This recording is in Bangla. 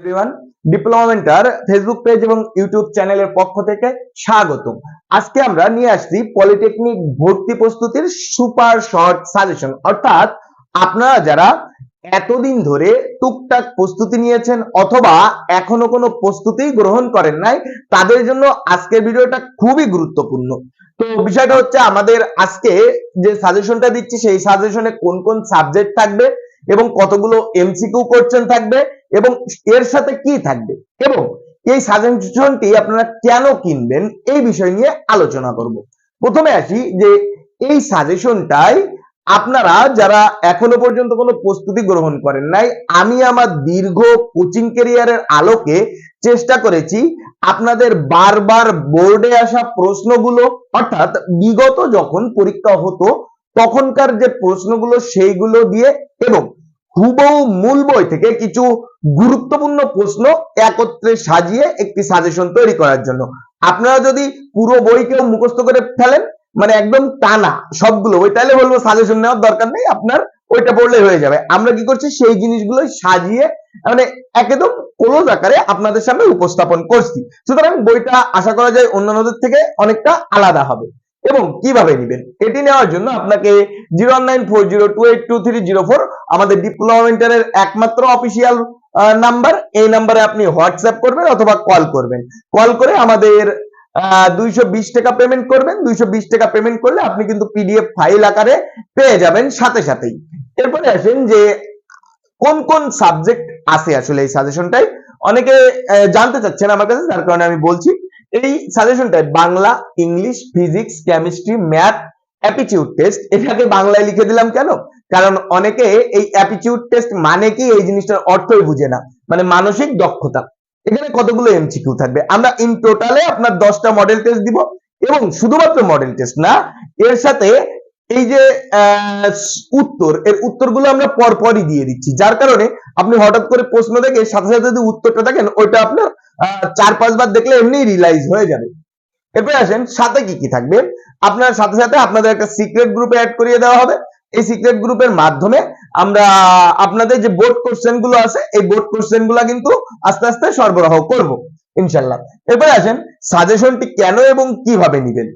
এভরিওয়ান ডিপ্লোমেন্টার ফেসবুক পেজ এবং ইউটিউব চ্যানেলের পক্ষ থেকে আজকে আমরা নিয়ে আসছি পলিটেকনিক ভর্তি প্রস্তুতির সুপার শর্ট সাজেশন অর্থাৎ আপনারা যারা এতদিন ধরে টুকটাক প্রস্তুতি নিয়েছেন অথবা এখনও কোনো প্রস্তুতি গ্রহণ করেন নাই, তাদের জন্য আজকের ভিডিওটা খুবই গুরুত্বপূর্ণ। তো বিষয়টা হচ্ছে আমাদের আজকে যে সাজেশনটা দিচ্ছি, সেই সাজেশনে কোন কোন সাবজেক্ট থাকবে এবং কতগুলো এমসিকিউ কোশ্চেন থাকবে এবং এর সাথে কি থাকবে? এবং এই সাজেশনটি আপনারা কেন কিনবেন? এই বিষয় নিয়ে আলোচনা করব। প্রথমে আসি যে এই সাজেশনটাই আপনারা যারা এখনও পর্যন্ত কোনো প্রস্তুতি গ্রহণ করেন নাই, আমি আমার দীর্ঘ কোচিং ক্যারিয়ারের আলোকে চেষ্টা করেছি আপনাদের বারবার বোর্ডে আসা প্রশ্নগুলো, অর্থাৎ বিগত যখন পরীক্ষা হতো তখনকার যে প্রশ্নগুলো সেইগুলো দিয়ে এবং হুবহু মূল বই থেকে কিছু গুরুত্বপূর্ণ প্রশ্ন একত্রে সাজিয়ে একটি সাজেশন তৈরি করার জন্য। আপনারা যদি পুরো বইকেও মুখস্থ করে ফেলেন মানে একদম টানা সবগুলো ওই তাহলে বলব সাজেশন নেওয়ার দরকার নেই, আপনার ওইটা পড়লে হয়ে যাবে। আমরা কি করছি? সেই জিনিসগুলো সাজিয়ে মানে একদম ক্লোজ আকারে আপনাদের সামনে উপস্থাপন করছি। সুতরাং বইটা আশা করা যায় অন্যান্যদের থেকে অনেকটা আলাদা হবে। এবং কীভাবে নেবেন? এটি নেওয়ার জন্য আপনাকে জিরো আমাদের ডিপ্লোমেন্টারের একমাত্র অফিসিয়াল নাম্বার এই নাম্বারে আপনি হোয়াটসঅ্যাপ করবেন অথবা কল করবেন। কল করে আমাদের দুইশো বিশ টাকা পেমেন্ট করবেন। দুইশো বিশ টাকা পেমেন্ট করলে আপনি কিন্তু পিডিএফ ফাইল আকারে পেয়ে যাবেন সাথে সাথেই। এরপরে আসেন যে, কোন কোন সাবজেক্ট আছে আসলে এই সাজেশনটাই অনেকে জানতে চাচ্ছেন আমার কাছে, যার কারণে আমি বলছি। এই সাজেশনটায় Bangla English physics chemistry math aptitude test এটাকে বাংলায় লিখে দিলাম কেন? কারণ অনেকে এই অ্যাপিটিউড টেস্ট মানে কি? এই জিনিসটার অর্থই বুঝে না। মানে মানসিক দক্ষতা। এখানে কতগুলো এমসিকিউ থাকবে? আমরা ইন টোটালে আপনার দশটা মডেল টেস্ট দিব এবং শুধুমাত্র মডেল টেস্ট না, এর সাথে এই যে উত্তর, এর উত্তরগুলো আমরা পরপরই দিয়ে দিচ্ছি। যার কারণে আপনি হঠাৎ করে প্রশ্ন দেখে সাথে সাথে যদি উত্তরটা দেখেন, ওইটা আপনার চার পাঁচবার দেখলে এমনি রিলাইজ হয়ে যাবে। এরপরে আসেন, সাথে কি কি থাকবে? আপনার সাথে সাথে আপনাদের একটা সিক্রেট গ্রুপে অ্যাড করিয়ে দেওয়া হবে। এই সিক্রেট গ্রুপের মাধ্যমে আমরা আপনাদের যে বোর্ড কোশ্চেনগুলো আছে, এই বোর্ড কোশ্চেনগুলো কিন্তু আস্তে আস্তে সরবরাহ করব, ইনশাল্লাহ। এরপরে আসেন সাজেশনটি কেন এবং কীভাবে নিবেন।